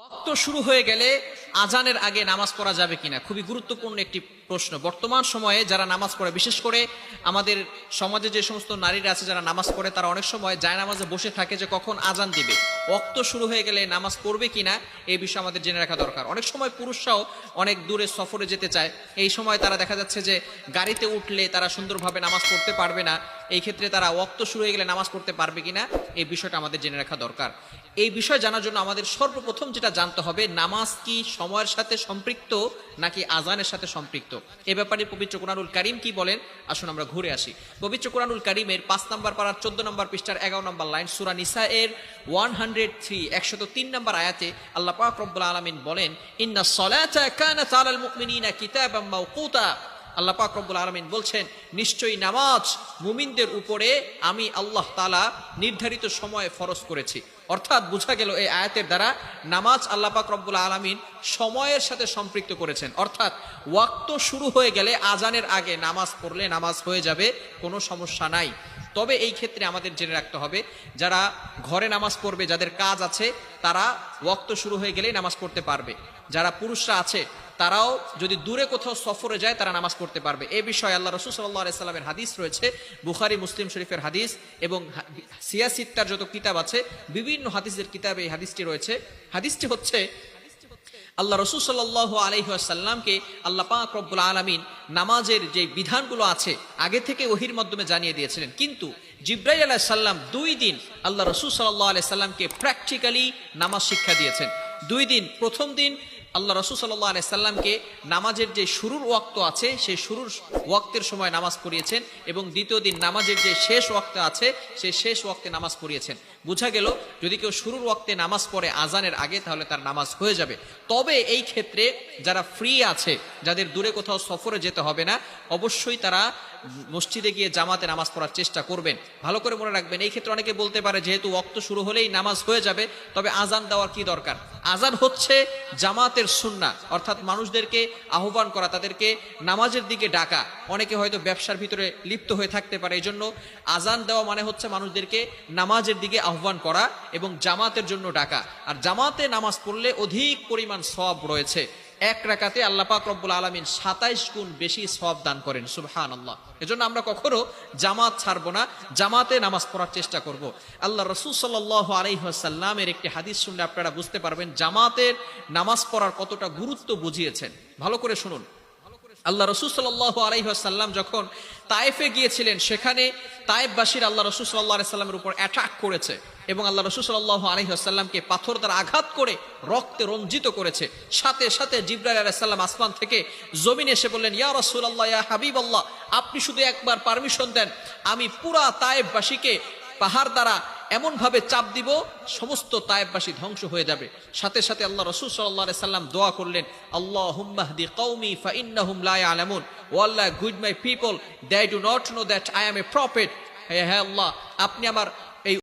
ওয়াক্ত শুরু হয়ে গেলে আজানের আগে নামাজ পড়া যাবে কিনা? খুবই গুরুত্বপূর্ণ একটি প্রশ্ন। বর্তমান সময়ে যারা নামাজ পড়ে, বিশেষ করে আমাদের সমাজে যে সমস্ত নারীরা আছে যারা নামাজ পড়ে, তারা অনেক সময় যায় নামাজে বসে থাকে যে কখন আজান দিবে। ওয়াক্ত শুরু হয়ে গেলে নামাজ পড়বে কিনা, এই বিষয়ে আমাদের জেনে রাখা দরকার। অনেক সময় পুরুষরাও অনেক দূরে সফরে যেতে চায়। এই সময় তারা দেখা যাচ্ছে যে গাড়িতে উঠলে তারা সুন্দরভাবে নামাজ পড়তে পারবে না। এই ক্ষেত্রে তারা ওয়াক্ত শুরু হয়ে গেলে নামাজ পড়তে পারবে কিনা, এই বিষয়টা আমাদের জেনে রাখা দরকার। এই বিষয় জানার জন্য আমাদের সর্বপ্রথম যেটা জানতে হবে, নামাজ কি সময়ের সাথে সম্পৃক্ত নাকি আজানের সাথে সম্পৃক্ত? এ ব্যাপারে পবিত্র কোরআনুল করিম কি বলেন? আসুন আমরা ঘুরে আসি। পবিত্র কোরআনুল করিমের পাঁচ নম্বর পাড়ার চোদ্দ নম্বর পৃষ্ঠার এগারো নম্বর লাইন সুরা নিসা এর ওয়ান হান্ড্রেড থ্রি একশত তিন নম্বর আয়াতে আল্লাহ পাক রব্বুল আলমিন বলেন, ইন্না সলাতা কানাত আলাল মুমিনিনা কিতাবাম মাওকুতা। আল্লাহ পাক আলমিন বলছেন, নিশ্চয়ই নামাজ মুমিনদের উপরে আমি আল্লাহ তালা নির্ধারিত সময়ে ফরজ করেছি। অর্থাৎ বোঝা গেল এই আয়াতের দ্বারা নামাজ আল্লাহ পাক রব্বুল আলমিন সময়ের সাথে সম্পৃক্ত করেছেন। অর্থাৎ ওয়াক্ত শুরু হয়ে গেলে আজানের আগে নামাজ পড়লে নামাজ হয়ে যাবে, কোনো সমস্যা নাই। তবে এই ক্ষেত্রে আমাদের জেনে রাখতে হবে, যারা ঘরে নামাজ পড়বে, যাদের কাজ আছে, তারা ওক্ত শুরু হয়ে গেলেই নামাজ পড়তে পারবে। যারা পুরুষরা আছে, তারাও যদি দূরে কোথাও সফরে যায়, তারা নামাজ পড়তে পারবে। এ বিষয়ে আল্লাহ রসুল সাল্লাহ সাল্লামের হাদিস রয়েছে, বুখারি, মুসলিম শরীফের হাদিস এবং সিয়াসিত্তার যত কিতাব আছে, বিভিন্ন হাদিসের কিতাবে এই হাদিসটি রয়েছে। হাদিসটি হচ্ছে আল্লাহ রসুল সাল্লাহ আলহিহাসাল্লামকে আল্লাহ পাক রব্বুল আলমিন নামাজের যে বিধানগুলো আছে, আগে থেকে ওহির মাধ্যমে জানিয়ে দিয়েছিলেন। কিন্তু জিব্রাইল আলাহ সাল্লাম দুই দিন আল্লাহ রসুল সাল্লাহ আলাই সাল্লামকে প্র্যাকটিক্যালি নামাজ শিক্ষা দিয়েছেন। দুই দিন, প্রথম দিন আল্লাহ রসুল সাল্লাহ সাল্লামকে নামাজের যে শুরুর ওয়াক্ত আছে, সেই শুরুর ওয়াক্তের সময় নামাজ পড়িয়েছেন এবং দ্বিতীয় দিন নামাজের যে শেষ ওয়াক্ত আছে, সেই শেষ ওয়াক্তে নামাজ পড়িয়েছেন। বোঝা গেল, যদি কেউ শুরুর ওয়াক্তে নামাজ পড়ে আজানের আগে, তাহলে তার নামাজ হয়ে যাবে। তবে এই ক্ষেত্রে যারা ফ্রি আছে, যাদের দূরে কোথাও সফরে যেতে হবে না, অবশ্যই তারা মসজিদে গিয়ে জামাতে নামাজ পড়ার চেষ্টা করবেন। ভালো করে মনে রাখবেন, এই ক্ষেত্রে অনেকে বলতে পারে, যেহেতু ওয়াক্ত শুরু হলেই নামাজ হয়ে যাবে, তবে আজান দেওয়ার কি দরকার? আজান হচ্ছে জামাতের সুন্না। অর্থাৎ মানুষদেরকে আহ্বান করা, তাদেরকে নামাজের দিকে ডাকা। অনেকে হয়তো ব্যবসার ভিতরে লিপ্ত হয়ে থাকতে পারে। এই জন্য আজান দেওয়া মানে হচ্ছে মানুষদেরকে নামাজের দিকে আহ্বান করা এবং জামাতের জন্য ডাকা। আর জামাতে নামাজ পড়লে অধিক পরিমাণ সব রয়েছে। এক রাকাতে আল্লাহ পাক রব্বুল আলমিন সাতাইশ গুণ বেশি সব দান করেন সুবহান আল্লাহ এজন্য আমরা কখনো জামাত ছাড়ব না, জামাতে নামাজ পড়ার চেষ্টা করব। আল্লাহ রসুল সাল্লাহ আলহিহাসাল্লামের একটি হাদিস শুনলে আপনারা বুঝতে পারবেন, জামাতের নামাজ পড়ার কতটা গুরুত্ব বুঝিয়েছেন। ভালো করে শুনুন। আল্লাহ রসুল সাল্লাহ আলাইসাল্লাম যখন তায়েফে গিয়েছিলেন, সেখানে তায়েফবাসীর আল্লাহ রসুল সাল্লাহ সাল্লামের উপর অ্যাটাক করেছে এবং আল্লাহ রসুল সাল্লাহ আলহিহাসাল্লামকে পাথর দ্বারা আঘাত করে রক্তে রঞ্জিত করেছে। সাথে সাথে জিব্রাইল আলাইসাল্লাম আসমান থেকে জমিন এসে বললেন, ইয়া রসুল আল্লাহ ইয়া হাবিব আল্লাহ আপনি শুধু একবার পারমিশন দেন, আমি পুরা তায়েফবাসীকে পাহাড় দ্বারা এমন ভাবে চাপ দিব, সমস্ত তায়েববাসী ধ্বংস হয়ে যাবে। সাথে সাথে আল্লাহ রসুল সাল্লাহ সাল্লাম দোয়া করলেন আল্লাহ হুম্মাহদি কৌমি ফাইন্নাহুম লাই আলামুন ও good my people they do not know that I am a prophet হ্যাঁ হ্যাঁ আল্লাহ, আপনি আমার